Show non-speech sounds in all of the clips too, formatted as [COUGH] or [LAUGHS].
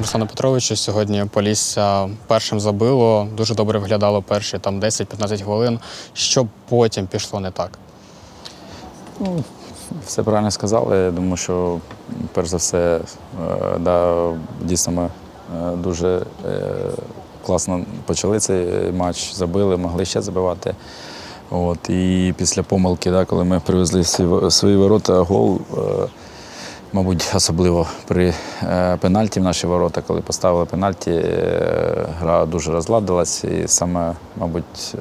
Руслане Петровичу, сьогодні Полісся першим забило, дуже добре виглядало перші там 10-15 хвилин. Що потім пішло не так? Ну, все правильно сказали. Я думаю, що перш за все, е, да, дійсно ми е, дуже е, класно почали цей матч, забили, могли ще забивати. От, і після помилки, да, коли ми привезли свої, ворота, гол, мабуть, особливо при е, пенальті в наші ворота, коли поставили пенальті, е, гра дуже розладилась. І саме, мабуть, е,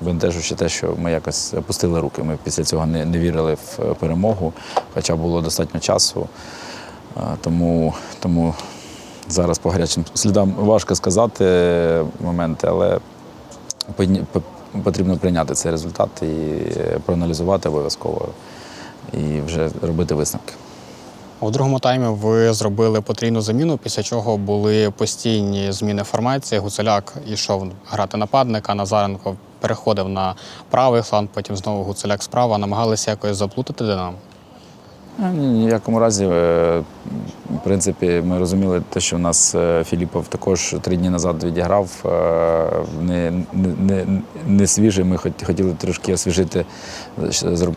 бентежучи те, що ми якось опустили руки. Ми після цього не, не вірили в перемогу, хоча було достатньо часу. Тому, тому зараз по гарячим слідам важко сказати моменти, але потрібно прийняти цей результат і проаналізувати обов'язково і вже робити висновки. У другому таймі ви зробили потрійну заміну, після чого були постійні зміни формації. Гуцеляк йшов грати нападника, Назаренко переходив на правий фланг, потім знову Гуцеляк справа. Намагалися якось заплутати Динамо. Ну, Ні, ні в якому разі, е, в принципі, ми розуміли те, що у нас е, Філіпов також три дні назад відіграв. е, Не, не, не, свіжий. Ми хотіли трошки освіжити,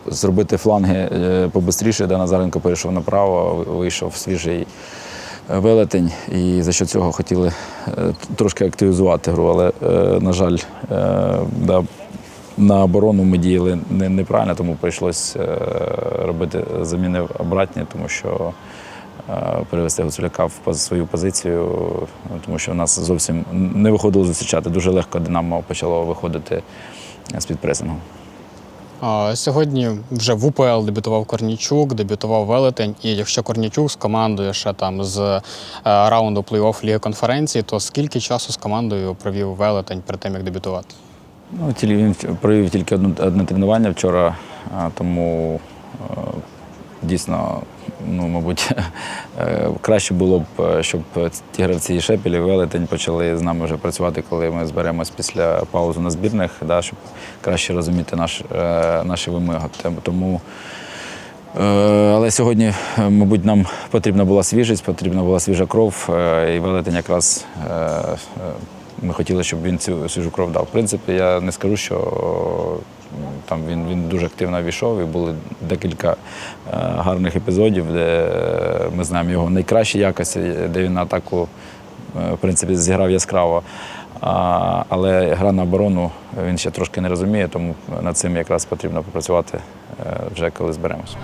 зробити фланги е, побистріше, де Назаренко перейшов направо, вийшов свіжий е, велетень. І за що цього хотіли е, трошки активізувати гру. Але, е, на жаль, е, на оборону ми діяли неправильно, тому прийшлось е, робити заміни обратні, тому що е, перевести Гуцуляка в свою позицію, тому що в нас зовсім не виходило зустрічати. Дуже легко Динамо почало виходити з-під пресингу. Сьогодні вже в УПЛ дебютував Корнічук, дебютував Велетень. І якщо Корнічук з командою ще там з е, раунду плей-офф Ліги конференції, то скільки часу з командою провів Велетень перед тим, як дебютувати? Ну, він провів тільки одне тренування вчора, тому е, дійсно, ну, мабуть, [LAUGHS] е, краще було б, е, щоб ті гравці Шепіль і Велетень почали з нами вже працювати, коли ми зберемось після паузи на збірних, да, щоб краще розуміти наш, наші вимоги. Тому Але сьогодні, мабуть, нам потрібна була свіжість, потрібна була свіжа кров. І велетень якраз ми хотіли, щоб він цю свіжу кров дав. В принципі, я не скажу, що там він, він дуже активно війшов і були декілька е, гарних епізодів, де е, ми знаємо його найкращі якості, де він на атаку е, в принципі, зіграв яскраво. А, але гра на оборону він ще трошки не розуміє, тому над цим якраз потрібно попрацювати е, вже коли зберемося.